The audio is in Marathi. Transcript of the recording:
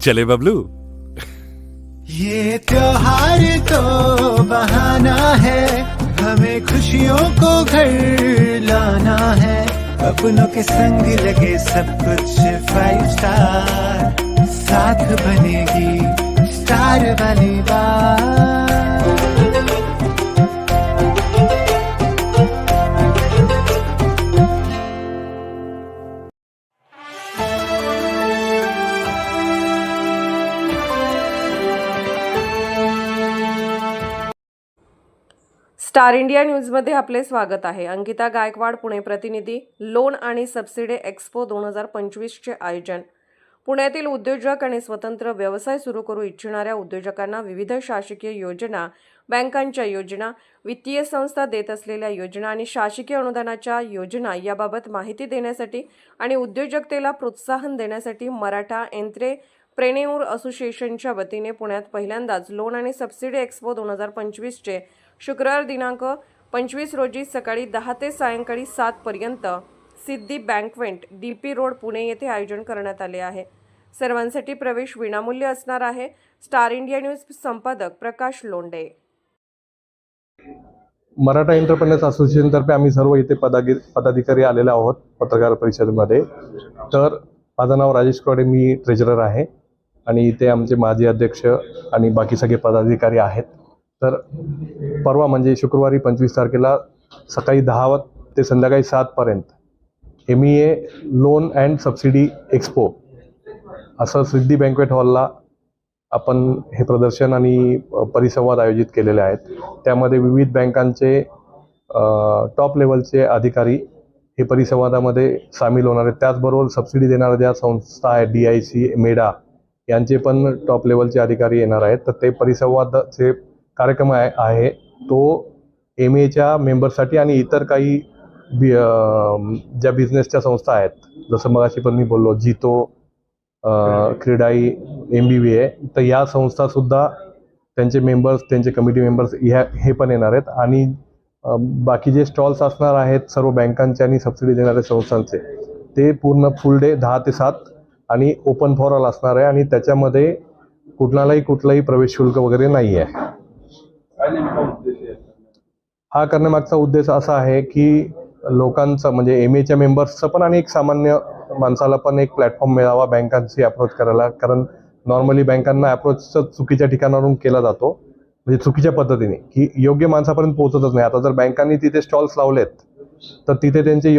चले बबलू। ये त्योहार तो बहाना है, हमें खुशियों को घर लाना है। अपनों के संग लगे सब कुछ फाइव स्टार साथ बनेगी स्टार वाली बात। स्टार इंडिया न्यूजमध्ये आपले स्वागत आहे. अंकिता गायकवाड पुणे प्रतिनिधी लोन आणि सबसिडी एक्स्पो दोन हजार पंचवीसचे आयोजन. पुण्यातील उद्योजक आणि स्वतंत्र व्यवसाय सुरू करू इच्छिणाऱ्या उद्योजकांना विविध शासकीय योजना बँकांच्या योजना वित्तीय संस्था देत असलेल्या योजना आणि शासकीय अनुदानाच्या योजना याबाबत माहिती देण्यासाठी आणि उद्योजकतेला प्रोत्साहन देण्यासाठी मराठा एंत्रे प्रेनेऊर असोसिएशनच्या वतीने पुण्यात पहिल्यांदाच लोन आणि सबसिडी एक्स्पो दोन हजार पंचवीसचे शुक्रवार दिनांक पंचवीस रोजी सकाळी दहा ते सायंकाळी सातपर्यंत Siddhi banquet D P road Pune येथे आयोजन करण्यात आले आहे. सर्वांसाठी प्रवेश विनामूल्य असणार आहे. स्टार इंडिया न्यूज संपादक प्रकाश लोंडे मराठा एंटरप्रेनर्स असोसिएशनतर्फे आम्ही सर्व इथे पदागी पदाधिकारी आलेले आहोत पत्रकार परिषदेमध्ये. तर माझं नाव राजेश कवडे मी ट्रेजरर आहे. आणि इथे आमचे माजी अध्यक्ष आणि बाकी सगळे पदाधिकारी आहेत. तर परवा म्हणजे शुक्रवारी पंचवीस तारखेला सकाळी दहा ते संध्याकाळी सातपर्यंत M E A loan and subsidy expo असं सिद्धी बँकवेट हॉलला आपण हे प्रदर्शन आणि परिसंवाद आयोजित केलेले आहेत. त्यामध्ये विविध बँकांचे टॉप लेवलचे अधिकारी हे परिसंवादामध्ये सामील होणार आहेत. त्याचबरोबर सबसिडी देणाऱ्या ज्या संस्था आहेत डी आय सी मेडा यांचे पण टॉप लेवलचे अधिकारी येणार आहेत. तर ते परिसंवादाचे कार्यक्रम आहे तो एम एच्या मेंबरसाठी आणि इतर काही बि ज्या बिझनेसच्या संस्था आहेत. जसं मगाशी पण मी बोललो जितो क्रीडाई एम बी बी ए तर या संस्थासुद्धा त्यांचे मेंबर्स त्यांचे कमिटी मेंबर्स ह्या हे पण येणार आहेत. आणि बाकी जे स्टॉल्स असणार आहेत सर्व बँकांचे आणि सबसिडी देणाऱ्या संस्थांचे ते पूर्ण फुल डे दहा ते सात आणि ओपन फॉर ऑल असणार आहे आणि त्याच्यामध्ये कुठलाही कुठलाही प्रवेश शुल्क वगैरे नाही आहे. हा करण्यामागचा उद्देश असा आहे की लोकांचं म्हणजे एम एच्या मेंबर्सचं पण आणि एक सामान्य माणसाला पण एक प्लॅटफॉर्म मिळावा बँकांशी अप्रोच करायला. कारण नॉर्मली बँकांना अप्रोच चुकीच्या ठिकाणावरून केला जातो. म्हणजे चुकीच्या पद्धतीने. की योग्य माणसापर्यंत पोहोचतच नाही. आता जर बँकांनी तिथे स्टॉल्स लावलेत तर तिथे त्यांचे